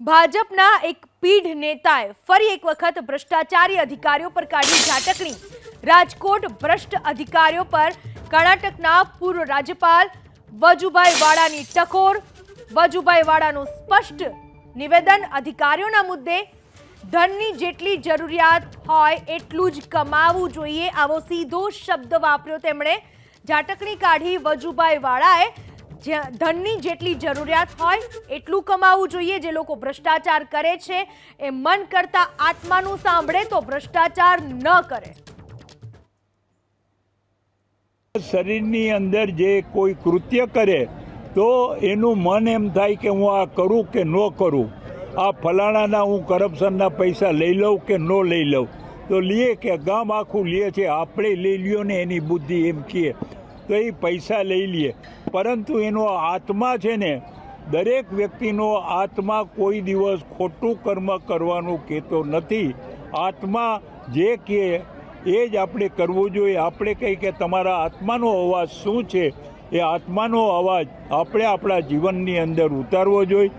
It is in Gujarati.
ભાજપના એક પીઢ નેતાએ ફરી એક વખત ભ્રષ્ટાચારી અધિકારીઓ પર કાઢી ઝાટકણી. રાજકોટ ભ્રષ્ટ અધિકારીઓ પર કર્ણાટકના પૂર્વ રાજ્યપાલ વજુભાઈ વાળાની ટકોર. વજુભાઈ વાળાનું સ્પષ્ટ નિવેદન, અધિકારીઓના મુદ્દે ધનની જેટલી જરૂરિયાત હોય એટલું જ કમાવું જોઈએ. આવો સીધો શબ્દ વાપર્યો તેમણે. ઝાટકણી કાઢી વજુભાઈ વાળાએ ધનની જેટલી જરૂરિયાત હોય, એટલું કમાવું જોઈએ જે લોકો ભ્રષ્ટાચાર કરે છે. એ મન કરતા આત્માનું સાંભળે તો ભ્રષ્ટાચાર ન કરે. શરીરની અંદર જે કોઈ કૃત્ય કરે, તો એનું મન એમ થાય કે હું આ કરું કે ન કરું. આ ફલાણાના હું કરપ્શનના પૈસા લઈ લઉં કે ન લઈ લઉં? તો લીએ કે ગામ આખું લઈએ છે, આપણે લઈ લ્યો ને એની બુદ્ધિ એમ કહે તો એ પૈસા લઈ લઈએ પરંતુ એનો આત્મા છે ને, દરેક વ્યક્તિનો આત્મા કોઈ દિવસ ખોટું કર્મ કરવાનું કહેતો નથી. આત્મા જે કહે એ જ આપણે કરવું જોઈએ. આપણે કહી કે તમારા આત્માનો અવાજ શું છે? એ આત્માનો અવાજ આપણે આપણા જીવનની અંદર ઉતારવો જોઈએ.